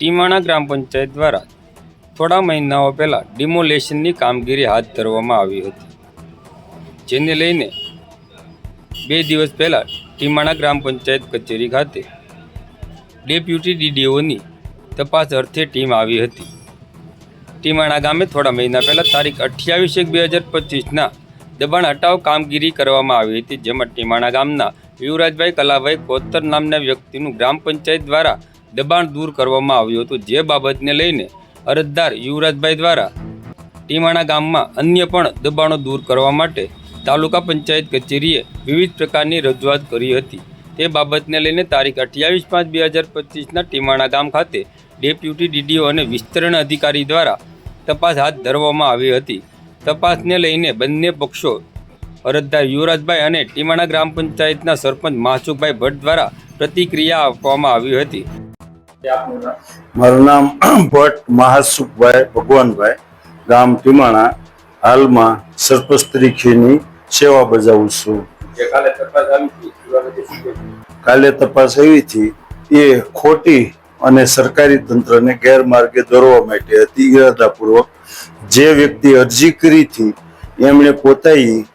ટીમાણા ગ્રામ પંચાયત દ્વારા થોડા મહિનાઓ પહેલાં ડિમોલેશનની કામગીરી હાથ ધરવામાં આવી હતી. જેને લઈને બે દિવસ પહેલાં ટીમાણા ગ્રામ પંચાયત કચેરી ખાતે ડેપ્યુટી ડીડીઓની તપાસ અર્થે ટીમ આવી હતી. ટીમાણા ગામે થોડા મહિના પહેલાં તારીખ અઠ્યાવીસ એક બે હજાર પચીસના દબાણ હટાવ કામગીરી કરવામાં આવી હતી, જેમાં ટીમાણા ગામના યુવરાજભાઈ કલાભાઈ કોતર નામના વ્યક્તિનું ગ્રામ પંચાયત દ્વારા દબાણ દૂર કરવામાં આવ્યું હતું. જે બાબતને લઈને અરજદાર યુવરાજભાઈ દ્વારા ટીમાણા ગામમાં અન્ય પણ દબાણો દૂર કરવા માટે તાલુકા પંચાયત કચેરીએ વિવિધ પ્રકારની રજૂઆત કરી હતી. તે બાબતને લઈને તારીખ અઠ્યાવીસ પાંચ બે હજાર પચીસના ટીમાણા ગામ ખાતે ડેપ્યુટી ડીડીઓ અને વિસ્તરણ અધિકારી દ્વારા તપાસ હાથ ધરવામાં આવી હતી. તપાસને લઈને બંને પક્ષો અરજદાર યુવરાજભાઈ અને ટીમાણા ગ્રામ પંચાયતના સરપંચ માસુકભાઈ ભટ્ટ દ્વારા પ્રતિક્રિયા આપવામાં આવી હતી. મારું નામ ભટ્ટ મહાસુખભાઈ ભગવાનભાઈ, ગામ ટીમાણા. હાલમાં સરપંચ તરીકેની સેવા બજાવું છું. કાલે તપાસ આવી હતી એ ખોટી અને સરકારી તંત્રને ગેરમાર્ગે દોરવા માટે હતી ઈરાદાપૂર્વક જે વ્યક્તિ અરજી કરી હતી એમણે પોતાની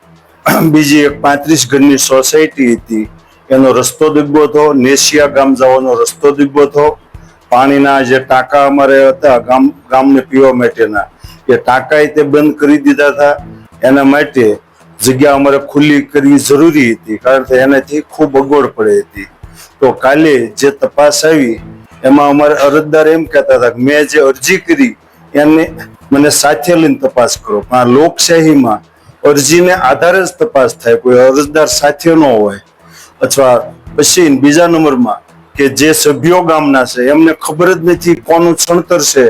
બીજી એક પાંત્રીસ ઘરની સોસાયટી હતી. એનો રસ્તો દીબો હતો નેશિયા ગામ જવાનો રસ્તો દીબો હતો પાણીના જે ટાંકા અમારે હતા, ગામ ગામને પીવા માટેના, એ ટાંકા તે બંધ કરી દીધા હતા. એના માટે જગ્યા અમારે ખુલ્લી કરવી જરૂરી હતી, કારણ કે એનાથી ખૂબ અગવડ પડે હતી. તો કાલે જે તપાસ આવી, એમાં અમારે અરજદાર એમ કહેતા હતા કે મેં જે અરજી કરી, એને મને સાથે લઈને તપાસ કરો. પણ આ લોકશાહીમાં અરજીને આધારે જ તપાસ થાય, કોઈ અરજદાર સાથે ન હોય. અથવા પછી બીજા નંબરમાં કે જે સભ્યો ગામના છે, એમને ખબર જ નથી કોનું છણતર છે.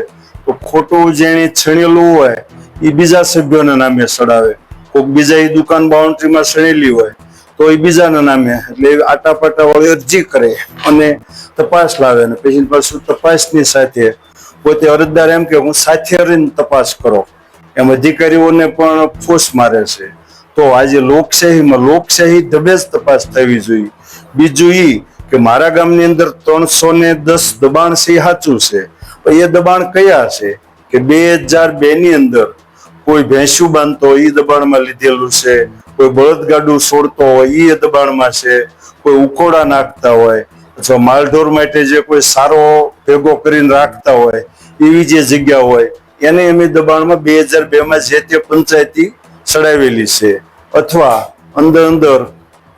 તો ખોટું જેણે છણેલું હોય એ બીજા સભ્યોના નામે ચડાવે કોઈક બીજા એ દુકાન બાઉન્ડ્રીમાં છણેલી હોય, તો એ બીજાના નામે, એટલે એ આટાપાટા વાળી અરજી કરે અને તપાસ લાવે ને પછી પાછું તપાસની સાથે પોતે અરજદાર એમ કે, હું સાથે રહીને તપાસ કરો. એમ અધિકારીઓને પણ ફોસ મારે છે. તો આજે લોકશાહીમાં લોકશાહી ધબે જ તપાસ થવી જોઈએ. બીજું ઈ કે મારા ગામની અંદર ત્રણસો ને દસ દબાણ છે સાચું છે. એ દબાણ કયા છે? કે બે હજાર બે ની અંદર કોઈ ભેંસું બાંધતો હોય એ દબાણમાં લીધેલું છે, કોઈ બળદગાડું છોડતો હોય એ દબાણમાં છે, કોઈ ઉકોડા નાખતા હોય, અથવા માલઢોર માટે જે કોઈ સારો ભેગો કરીને રાખતા હોય, એવી જે જગ્યા હોય, એને અમે દબાણમાં બે હજાર બે માં જે તે પંચાયતી ચડાવેલી છે. અથવા અંદર અંદર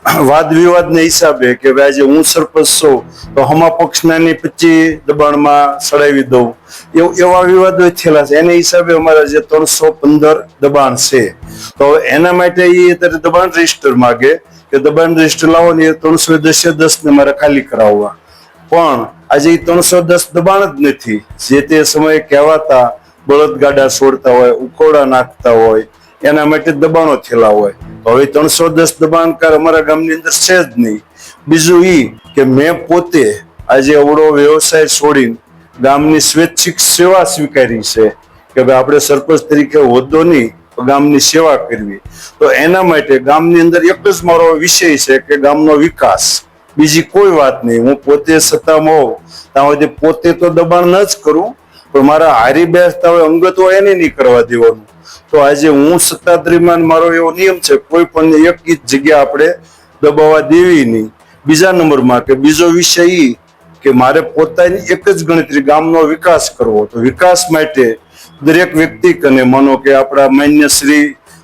વાદ વિવાદને હિસાબે કે ભાઈ આજે હું સરપંચ છું, તો હમા પક્ષનાની પચી દબાણમાં સડાવી દઉં. એવું, એવા વિવાદો થયેલા છે. એને હિસાબે અમારા જે ત્રણસો પંદર દબાણ છે, તો એના માટે એ અત્યારે દબાણ રજિસ્ટર માગે કે દબાણ રજિસ્ટર લાવો ને એ ત્રણસો દસે દસ ને મારે ખાલી કરાવવા. પણ આજે એ ત્રણસો દસ દબાણ જ નથી. જે તે સમયે કહેવાતા, બળદગાડા છોડતા હોય ઉકોડા નાખતા હોય એના માટે દબાણો થયેલા હોય. તો હવે ત્રણસો દસ દબાણકાર અમારા ગામની અંદર છે જ નહીં. બીજું એ કે મેં પોતે આજે અવળો વ્યવસાય છોડીને ગામની સ્વૈચ્છિક સેવા સ્વીકારી છે કે ભાઈ આપણે સરપંચ તરીકે હોદ્દો નહીં ગામની સેવા કરવી. તો એના માટે ગામની અંદર એક જ મારો વિષય છે કે ગામનો વિકાસ. બીજી કોઈ વાત નહીં. હું પોતે સત્તામાં હોઉં. ત્યાં સુધી પોતે તો દબાણ ન જ કરું, પણ મારા હારી બેસતા હોય અંગત હોય એને નહીં કરવા દેવાનું. તો આજે હું સત્તાધીરીમાં મારો એવો નિયમ છે, કોઈ પણ એક જગ્યા આપણે દબાવવા દેવી નહીં. બીજા નંબરમાં કે બીજો વિષય એ કે મારે પોતાની એક જ ગણતરી ગામનો વિકાસ કરવો તો વિકાસ માટે દરેક વ્યક્તિ કને માનો કે આપણા માન્ય શ્રી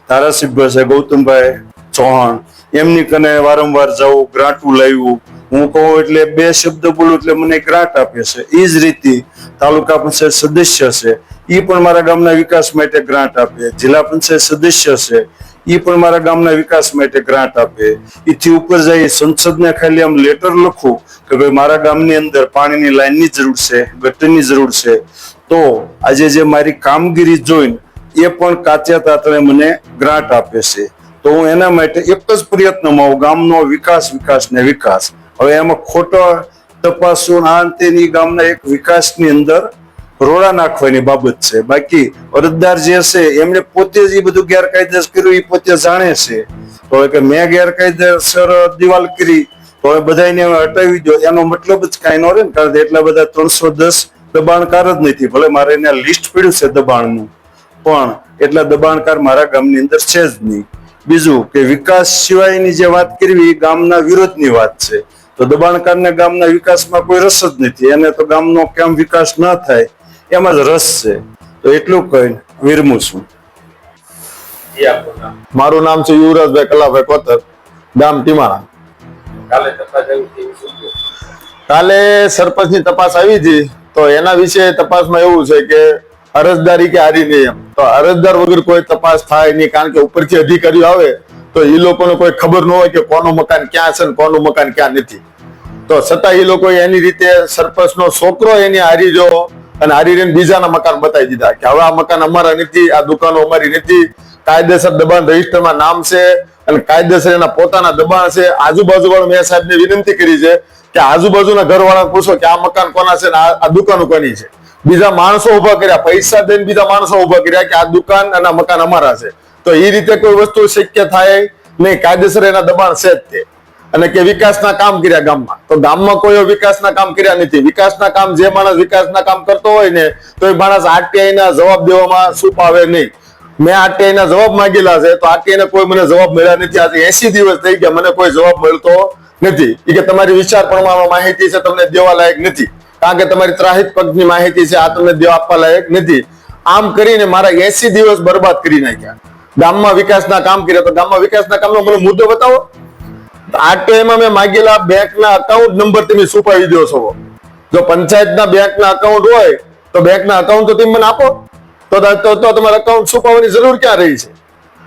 ધારાસભ્ય છે ગૌતમભાઈ ચૌહાણ, એમની કને વારંવાર જવું ગ્રાન્ટું લાવ્યું હું કહું એટલે બે શબ્દ બોલું એટલે મને ગ્રાન્ટ આપે છે. એ જ રીતે તાલુકા પંચાયત સદસ્ય છે. એ પણ મારા ગામના વિકાસ માટે ગ્રાન્ટ આપે. જિલ્લા પંચાયત સદસ્ય છે. એ પણ મારા ગામના વિકાસ માટે ગ્રાન્ટ આપે. એથી ઉપર જઈ સંસદને ખાલી આમ લેટર લખું કે ભાઈ મારા ગામની અંદર પાણીની લાઈનની જરૂર છે, ગટરની જરૂર છે. તો આજે જે મારી કામગીરી જોઈને એ પણ કાચા તાતણે મને ગ્રાન્ટ આપે છે. તો હું એના માટે એક જ પ્રયત્નમાં ગામનો વિકાસ વિકાસ ને વિકાસ. હવે એમાં ખોટો તપાસો આ અંતેની ગામના એક વિકાસની અંદર રોડા નાખવાની બાબત છે. બાકી અરજદાર જે છે, એમણે પોતે જ એ બધું ગેરકાયદેસર કર્યું, એ પોતે જાણે છે. તો હવે કે મેં ગેરકાયદેસર દિવાલ કરી હવે બધાને હટાવી દો, એનો મતલબ જ કાંઈ ન રહે ને, કારણ કે એટલા બધા ત્રણસો દસ દબાણકાર જ નથી. ભલે મારે એને લિસ્ટ પડ્યું છે દબાણનું, પણ એટલા દબાણકાર મારા ગામની અંદર છે જ નહીં. બીજું કે વિકાસ સિવાયની જે વાત કરવી, એ ગામના વિરોધની વાત છે. તો દબાણકારને ગામના વિકાસમાં કોઈ રસ જ નથી. એને તો ગામનો કેમ વિકાસ ના થાય એમાં જ રસ છે. તો એટલું કહીને વિરમું છું. મારું નામ છે યુવરાજભાઈ કલાભાઈ કોતર ગામ ટીમાણા? કાલે સરપંચની તપાસ આવી હતી તો એના વિશે તપાસમાં એવું છે કે અરજદારી કે હારી નહીં એમ. તો અરજદાર વગર કોઈ તપાસ થાય નહીં કારણ કે ઉપરથી અધિકારીઓ આવે તો એ લોકોને કોઈ ખબર ન હોય કે કોનું મકાન ક્યાં છે ને કોનું મકાન ક્યાં નથી. તો છતાં એ લોકો એની રીતે સરપંચનો છોકરો એની હારી જો અને હારી રહીને બીજાના મકાન બતાવી દીધા કે હવે આ મકાન અમારા નથી, આ દુકાનો અમારી નથી, કાયદેસર દબાણ રજીસ્ટરમાં નામ છે અને કાયદેસર એના પોતાના દબાણ છે. આજુબાજુ વાળા મેં સાહેબને વિનંતી કરી છે કે આજુબાજુના ઘરવાળાને પૂછો કે આ મકાન કોના છે આ દુકાનો કોની છે. બીજા માણસો ઊભા કર્યા, પૈસા દઈને બીજા માણસો ઊભા કર્યા કે આ દુકાન અને મકાન અમારા છે. તો એ રીતે કોઈ વસ્તુ શક્ય થાય નહીં, કાયદેસર એના દબાણ છે જ તે. અને કે વિકાસના કામ કર્યા ગામમાં. તો ગામમાં કોઈ વિકાસના કામ કર્યા નથી. વિકાસના કામ જે માણસ વિકાસના કામ કરતો હોય ને, તો એ માણસ આરટીઆઈ ના જવાબ દેવામાં શું પાવે નહીં. મેં આરટીઆઈ ના જવાબ માંગેલા છે, તો આરટીઆઈ કોઈ મને જવાબ મળ્યા નથી. આજે એસી દિવસ થઈ ગયા, મને કોઈ જવાબ મળતો નથી. એ કે તમારી વિચાર પ્રમાણમાં માહિતી છે, તમને દેવા લાયક નથી. કારણ કે તમારી ત્રાહિત પગની માહિતી છે, આ તમને દેવા આપવા લાયક નથી. આમ કરીને મારા એસી દિવસ બરબાદ કરી નાખ્યા. ગામમાં વિકાસના કામ કર્યા, તો ગામમાં વિકાસના કામનો મને મુદ્દો બતાવો. આરટીઆઈમાં મેં માગેલા બેંકના અકાઉન્ટ નંબર તમે છુપાવી દો છો. જો પંચાયતના બેંકના અકાઉન્ટ હોય, તો બેંકના અકાઉન્ટ તો તમે મને આપો. તો તો તમારે અકાઉન્ટ છુપાવવાની જરૂર ક્યાં રહી છે?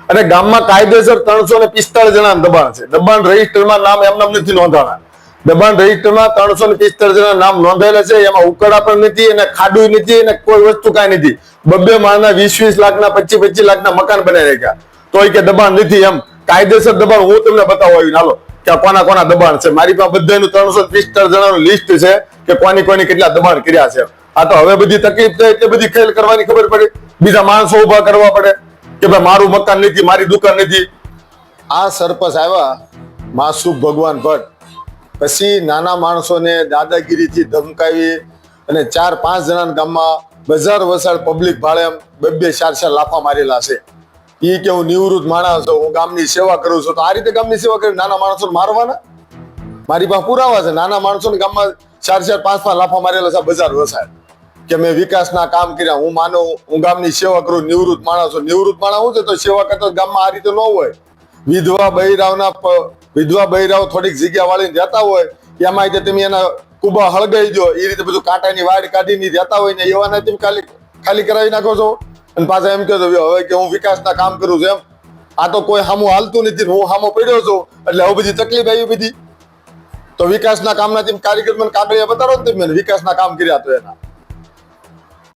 અને ગામમાં કાયદેસર ત્રણસો ને પિસ્તાળીસ જણા દબાણ છે. દબાણ રજીસ્ટરમાં નામ એમનામ નથી નોંધાણા. દબાણ રજીસ્ટરમાં ત્રણસો ને પિસ્તાળીસ જણા નામ નોંધાયેલા છે. એમાં ઉકળા પણ નથી અને ખાડું નથી અને કોઈ વસ્તુ કાંઈ નથી. બબ્બે માળના વીસ વીસ લાખના, પચીસ પચીસ લાખના મકાન બનાવી રહ્યા તોય કે દબાણ નથી એમ. કાયદેસર દબાણ હું તમને બતાવું આવીને. હાલો. કે કોના કોના દબાણ છે? મારી પાસે બધાનું ત્રણસો પિસ્તાળીસ જણાનું લિસ્ટ છે કે કોની કોની કેટલા દબાણ કર્યા છે. આ તો હવે બધી તકલીફ થાય એટલે બધી ખેલ કરવાની ખબર પડે. બીજા માણસો ઊભા કરવા પડે કે ભાઈ, મારું મકાન નથી, મારી દુકાન નથી. આ સરપંચ આવ્યા માસુક ભગવાન ભટ્ટ. પછી નાના માણસોને દાદાગીરીથી ધમકાવી અને ચાર પાંચ જણાના ગામમાં બજાર વસાડ પબ્લિક ભાડે બે બે ચાર ચાર લાફા મારેલા છે. ઈ કે હું નિવૃત્ત માણસ હું ગામની સેવા કરું છું. તો આ રીતે ગામની સેવા કરી નાના માણસો મારવાના? મારી પાસે પુરાવા છે. નાના માણસોને ગામમાં ચાર ચાર, પાંચ પાંચ લાફા મારેલા છે બજાર વસાય. કે મેં વિકાસના કામ કર્યા. હું માનું, હું ગામની સેવા કરું, નિવૃત્ત માણસો નિવૃત્ત માણસ હું છે તો સેવા કરતો ગામમાં આ રીતે ન હોય. વિધવા બૈરાવના વિધવા બૈરાવ થોડીક જગ્યા વાળીને રહેતા હોય. એમાં તે તમે એના કુબા હળગાઈ દો એ રીતે બધું કાંટાની વાડ કાઢીને રહેતા હોય ને એવાના તમે ખાલી ખાલી કરાવી નાખો છો? અને પાછા એમ કહો છો, હવે કે હું વિકાસના કામ કરું છું. એમ. આ તો કોઈ સામું હાલતું નથી હું સામો પડ્યો છું. એટલે હવે બધી તકલીફ આવી બધી. તો વિકાસના કામના જેમ કાર્યક્રમ કાગળિયા બતાવો ને તમે વિકાસના કામ કર્યા તો એના.